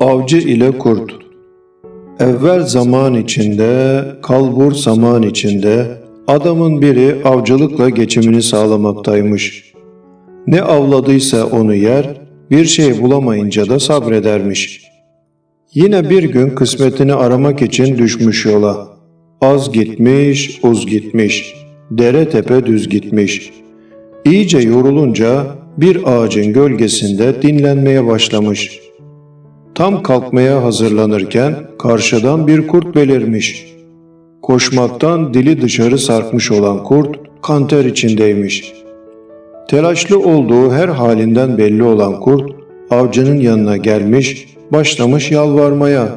Avcı ile Kurt Evvel zaman içinde, kalbur zaman içinde adamın biri avcılıkla geçimini sağlamaktaymış. Ne avladıysa onu yer, bir şey bulamayınca da sabredermiş. Yine bir gün kısmetini aramak için düşmüş yola. Az gitmiş, uz gitmiş. Dere tepe düz gitmiş. İyice yorulunca bir ağacın gölgesinde dinlenmeye başlamış. Tam kalkmaya hazırlanırken karşıdan bir kurt belirmiş. Koşmaktan dili dışarı sarkmış olan kurt kanter içindeymiş. Telaşlı olduğu her halinden belli olan kurt avcının yanına gelmiş, başlamış yalvarmaya.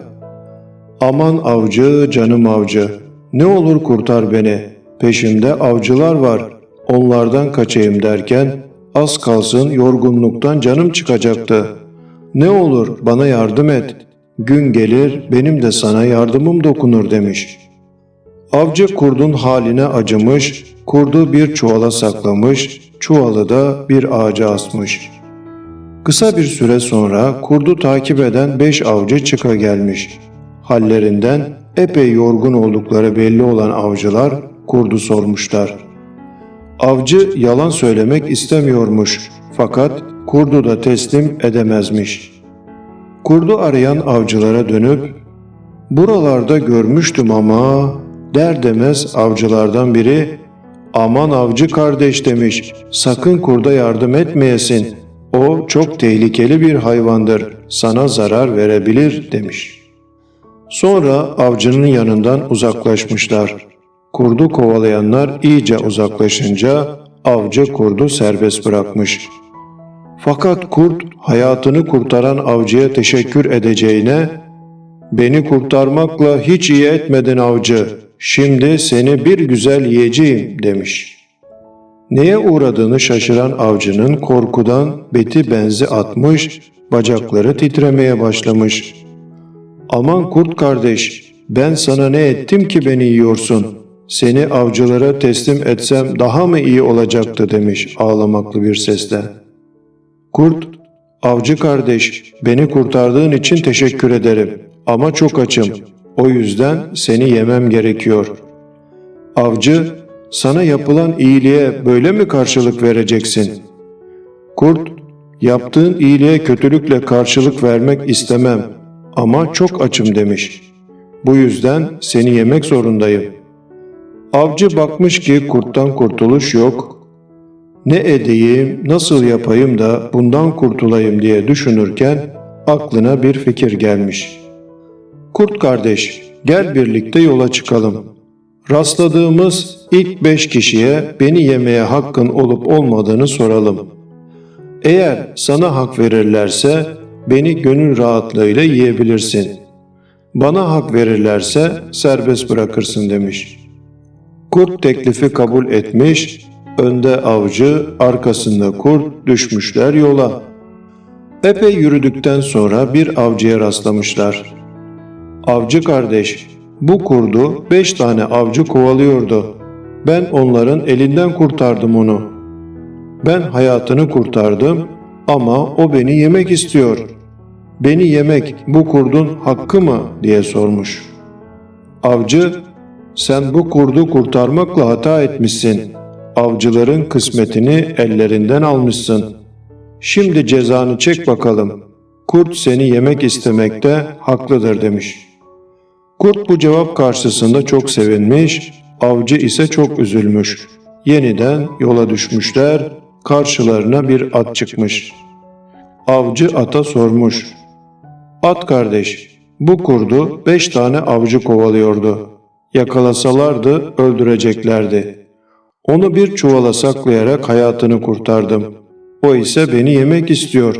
Aman avcı, canım avcı, ne olur kurtar beni, peşimde avcılar var, onlardan kaçayım derken az kalsın yorgunluktan canım çıkacaktı. Ne olur bana yardım et, gün gelir benim de sana yardımım dokunur demiş.'' Avcı kurdun haline acımış, kurdu bir çuvala saklamış, çuvalı da bir ağaca asmış. Kısa bir süre sonra kurdu takip eden beş avcı çıka gelmiş. Hallerinden epey yorgun oldukları belli olan avcılar kurdu sormuşlar. Avcı yalan söylemek istemiyormuş fakat kurdu da teslim edemezmiş. Kurdu arayan avcılara dönüp Buralarda görmüştüm ama der demez avcılardan biri aman avcı kardeş demiş sakın kurda yardım etmeyesin o çok tehlikeli bir hayvandır sana zarar verebilir demiş. Sonra avcının yanından uzaklaşmışlar. Kurdu kovalayanlar iyice uzaklaşınca avcı kurdu serbest bırakmış. Fakat kurt hayatını kurtaran avcıya teşekkür edeceğine Beni kurtarmakla hiç iyi etmedin avcı. Şimdi seni bir güzel yiyeceğim demiş. Neye uğradığını şaşıran avcının korkudan beti benzi atmış, bacakları titremeye başlamış. Aman kurt kardeş, ben sana ne ettim ki beni yiyorsun? Seni avcılara teslim etsem daha mı iyi olacaktı demiş ağlamaklı bir sesle. Kurt, avcı kardeş, beni kurtardığın için teşekkür ederim. Ama çok açım. O yüzden seni yemem gerekiyor. Avcı, sana yapılan iyiliğe böyle mi karşılık vereceksin? Kurt, yaptığın iyiliğe kötülükle karşılık vermek istemem ama çok açım demiş. Bu yüzden seni yemek zorundayım. Avcı bakmış ki kurttan kurtuluş yok. Ne edeyim, nasıl yapayım da bundan kurtulayım diye düşünürken aklına bir fikir gelmiş.'' Kurt kardeş, gel birlikte yola çıkalım. Rastladığımız ilk beş kişiye beni yemeye hakkın olup olmadığını soralım. Eğer sana hak verirlerse beni gönül rahatlığıyla yiyebilirsin. Bana hak verirlerse serbest bırakırsın demiş. Kurt teklifi kabul etmiş, önde avcı, arkasında kurt düşmüşler yola. Epey yürüdükten sonra bir avcıya rastlamışlar. Avcı kardeş, bu kurdu beş tane avcı kovalıyordu. Ben onların elinden kurtardım onu. Ben hayatını kurtardım ama o beni yemek istiyor. Beni yemek bu kurdun hakkı mı diye sormuş. Avcı, sen bu kurdu kurtarmakla hata etmişsin. Avcıların kısmetini ellerinden almışsın. Şimdi cezanı çek bakalım. Kurt seni yemek istemekte haklıdır demiş.'' Kurt bu cevap karşısında çok sevinmiş, avcı ise çok üzülmüş. Yeniden yola düşmüşler, karşılarına bir at çıkmış. Avcı ata sormuş. At kardeş, bu kurdu beş tane avcı kovalıyordu. Yakalasalardı öldüreceklerdi. Onu bir çuvala saklayarak hayatını kurtardım. O ise beni yemek istiyor.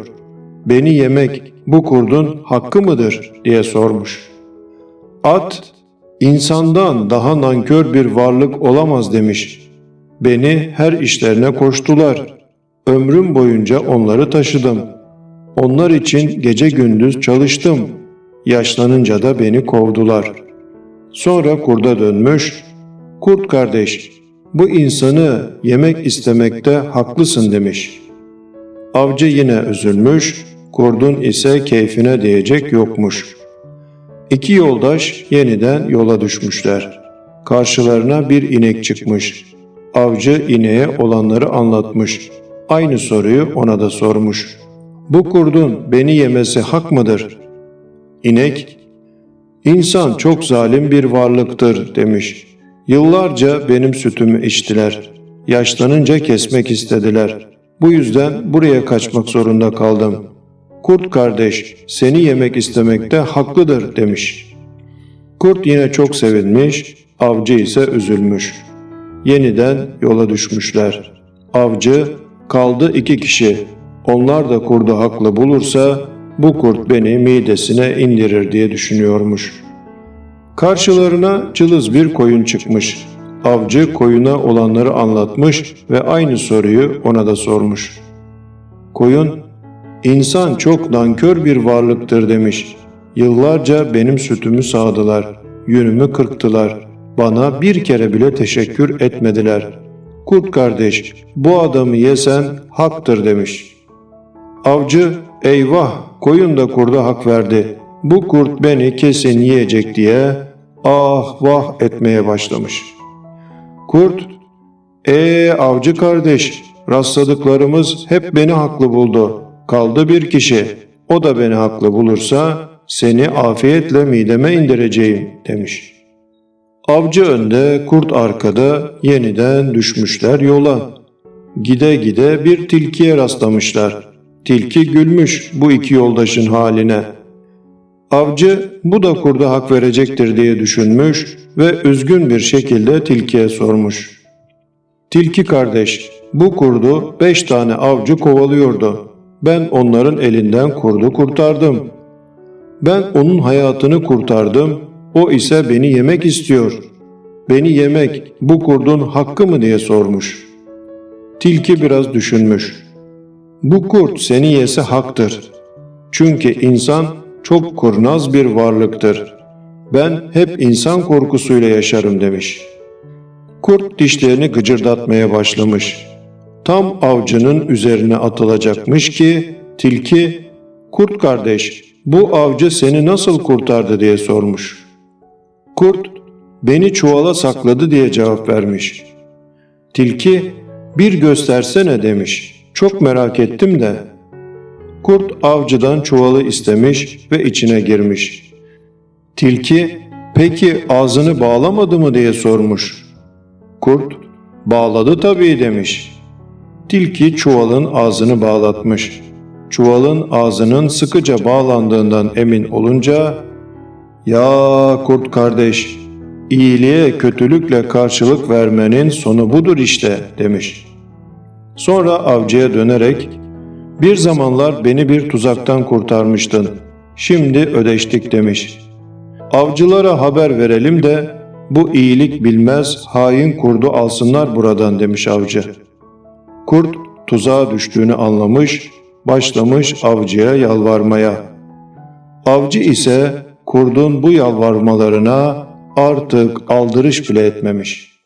Beni yemek bu kurdun hakkı mıdır diye sormuş.'' At, insandan daha nankör bir varlık olamaz demiş. Beni her işlerine koştular. Ömrüm boyunca onları taşıdım. Onlar için gece gündüz çalıştım. Yaşlanınca da beni kovdular. Sonra kurda dönmüş, Kurt kardeş, bu insanı yemek istemekte haklısın demiş. Avcı yine üzülmüş, Kurdun ise keyfine diyecek yokmuş. İki yoldaş yeniden yola düşmüşler. Karşılarına bir inek çıkmış. Avcı ineğe olanları anlatmış. Aynı soruyu ona da sormuş. Bu kurdun beni yemesi hak mıdır? İnek, İnsan çok zalim bir varlıktır demiş. Yıllarca benim sütümü içtiler. Yaşlanınca kesmek istediler. Bu yüzden buraya kaçmak zorunda kaldım. Kurt kardeş seni yemek istemekte haklıdır demiş. Kurt yine çok sevinmiş, avcı ise üzülmüş. Yeniden yola düşmüşler. Avcı kaldı iki kişi. Onlar da kurdu haklı bulursa bu kurt beni midesine indirir diye düşünüyormuş. Karşılarına cılız bir koyun çıkmış. Avcı koyuna olanları anlatmış ve aynı soruyu ona da sormuş. Koyun, insan çok nankör bir varlıktır demiş. Yıllarca benim sütümü sağdılar, yünümü kırktılar. Bana bir kere bile teşekkür etmediler. Kurt kardeş, bu adamı yesen haktır demiş. Avcı, eyvah koyun da kurda hak verdi. Bu kurt beni kesin yiyecek diye ah vah etmeye başlamış. Kurt, ee avcı kardeş, rastladıklarımız hep beni haklı buldu. Kaldı bir kişi, o da beni haklı bulursa seni afiyetle mideme indireceğim demiş. Avcı önde, kurt arkada yeniden düşmüşler yola. Gide gide bir tilkiye rastlamışlar. Tilki gülmüş bu iki yoldaşın haline. Avcı bu da kurda hak verecektir diye düşünmüş ve üzgün bir şekilde tilkiye sormuş. Tilki kardeş, bu kurdu beş tane avcı kovalıyordu. Ben onların elinden kurdu kurtardım. Ben onun hayatını kurtardım, o ise beni yemek istiyor. Beni yemek bu kurdun hakkı mı diye sormuş. Tilki biraz düşünmüş. Bu kurt seni yese haktır. Çünkü insan çok kurnaz bir varlıktır. Ben hep insan korkusuyla yaşarım demiş. Kurt dişlerini gıcırdatmaya başlamış. Tam avcının üzerine atılacakmış ki tilki "Kurt kardeş, bu avcı seni nasıl kurtardı?" diye sormuş. Kurt "Beni çuvala sakladı." diye cevap vermiş. Tilki "Bir göstersene." demiş. Çok merak ettim de. Kurt avcıdan çuvalı istemiş ve içine girmiş. Tilki, peki ağzını bağlamadı mı diye sormuş. Kurt, bağladı tabii demiş. Tilki çuvalın ağzını bağlatmış. Çuvalın ağzının sıkıca bağlandığından emin olunca, ''Ya kurt kardeş, iyiliğe kötülükle karşılık vermenin sonu budur işte.'' demiş.'' Sonra avcıya dönerek bir zamanlar beni bir tuzaktan kurtarmıştın. Şimdi ödeştik demiş. Avcılara haber verelim de bu iyilik bilmez hain kurdu alsınlar buradan demiş avcı. Kurt tuzağa düştüğünü anlamış, başlamış avcıya yalvarmaya. Avcı ise kurdun bu yalvarmalarına artık aldırış bile etmemiş.''